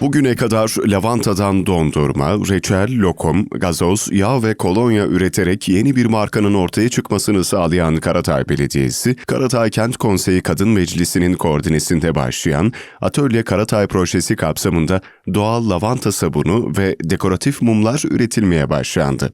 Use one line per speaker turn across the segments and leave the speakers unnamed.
Bugüne kadar lavantadan dondurma, reçel, lokum, gazoz, yağ ve kolonya üreterek yeni bir markanın ortaya çıkmasını sağlayan Karatay Belediyesi, Karatay Kent Konseyi Kadın Meclisi'nin koordinesinde başlayan Atölye Karatay projesi kapsamında doğal lavanta sabunu ve dekoratif mumlar üretilmeye başlandı.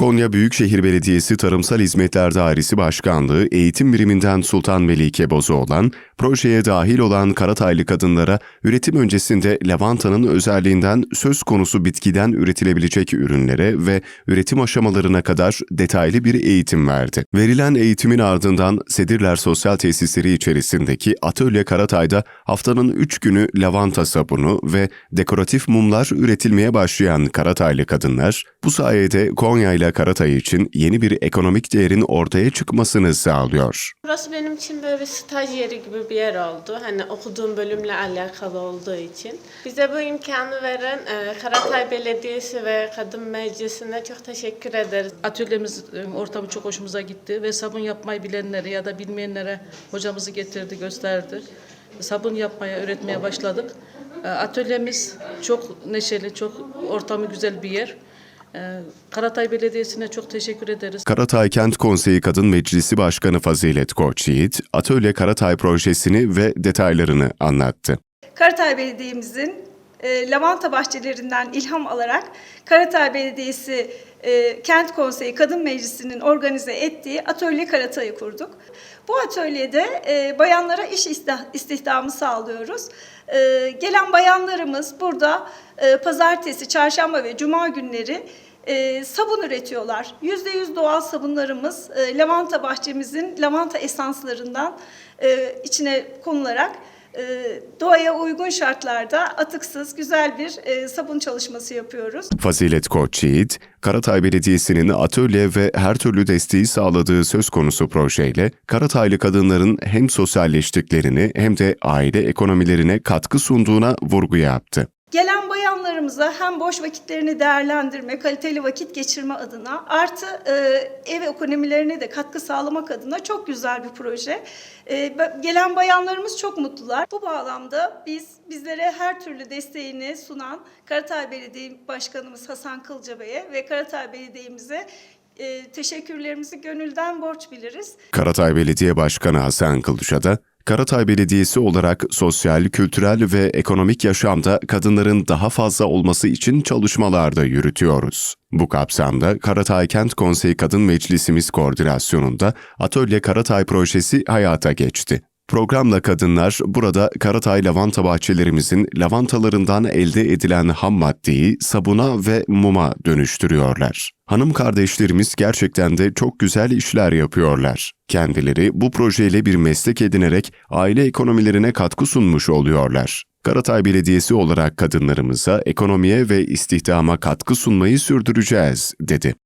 Konya Büyükşehir Belediyesi Tarımsal Hizmetler Dairesi Başkanlığı Eğitim Biriminden Sultan Melike Bozoğlan, projeye dahil olan Karataylı kadınlara üretim öncesinde lavantanın özelliğinden söz konusu bitkiden üretilebilecek ürünlere ve üretim aşamalarına kadar detaylı bir eğitim verdi. Verilen eğitimin ardından Sedirler Sosyal Tesisleri içerisindeki Atölye Karatay'da haftanın 3 günü lavanta sabunu ve dekoratif mumlar üretilmeye başlayan Karataylı kadınlar, bu sayede Konya ile Karatay için yeni bir ekonomik değerin ortaya çıkmasını sağlıyor.
Burası benim için böyle bir staj yeri gibi bir yer oldu. Hani okuduğum bölümle alakalı olduğu için. Bize bu imkanı veren e, Karatay Belediyesi ve Kadın Meclisi'ne çok teşekkür ederiz.
Atölyemiz e, ortamı çok hoşumuza gitti ve sabun yapmayı bilenlere ya da bilmeyenlere hocamızı getirdi, gösterdi. Sabun yapmaya, öğretmeye başladık. E, Atölyemiz çok neşeli, çok ortamı güzel bir yer. E, Karatay Belediyesi'ne çok teşekkür ederiz.
Karatay Kent Konseyi Kadın Meclisi Başkanı Fazilet Koç Yiğit, Atölye Karatay projesini ve detaylarını anlattı.
Karatay Belediye'mizin e, lavanta bahçelerinden ilham alarak Karatay Belediyesi e, Kent Konseyi Kadın Meclisi'nin organize ettiği Atölye Karatay'ı kurduk. Bu atölyede e, bayanlara iş istih- istihdamı sağlıyoruz. Gelen bayanlarımız burada pazartesi, çarşamba ve cuma günleri sabun üretiyorlar. %100 doğal sabunlarımız lavanta bahçemizin lavanta esanslarından içine konularak doğaya uygun şartlarda atıksız güzel bir e, sabun çalışması yapıyoruz.
Fazilet Koç Yiğit, Karatay Belediyesi'nin atölye ve her türlü desteği sağladığı söz konusu projeyle Karataylı kadınların hem sosyalleştiklerini hem de aile ekonomilerine katkı sunduğuna vurgu yaptı.
Gelen bayanlarımıza hem boş vakitlerini değerlendirme, kaliteli vakit geçirme adına artı e, ev ekonomilerine de katkı sağlamak adına çok güzel bir proje. E, gelen bayanlarımız çok mutlular. Bu bağlamda biz bizlere her türlü desteğini sunan Karatay Belediye Başkanımız Hasan Kılca Bey'e ve Karatay Belediye'mize e, teşekkürlerimizi gönülden borç biliriz.
Karatay Belediye Başkanı Hasan Kılıç'a da Karatay Belediyesi olarak sosyal, kültürel ve ekonomik yaşamda kadınların daha fazla olması için çalışmalarda yürütüyoruz. Bu kapsamda Karatay Kent Konseyi Kadın Meclisimiz koordinasyonunda Atölye Karatay projesi hayata geçti. Programla kadınlar burada Karatay lavanta bahçelerimizin lavantalarından elde edilen ham maddeyi sabuna ve muma dönüştürüyorlar. Hanım kardeşlerimiz gerçekten de çok güzel işler yapıyorlar. Kendileri bu projeyle bir meslek edinerek aile ekonomilerine katkı sunmuş oluyorlar. Karatay Belediyesi olarak kadınlarımıza ekonomiye ve istihdama katkı sunmayı sürdüreceğiz, dedi.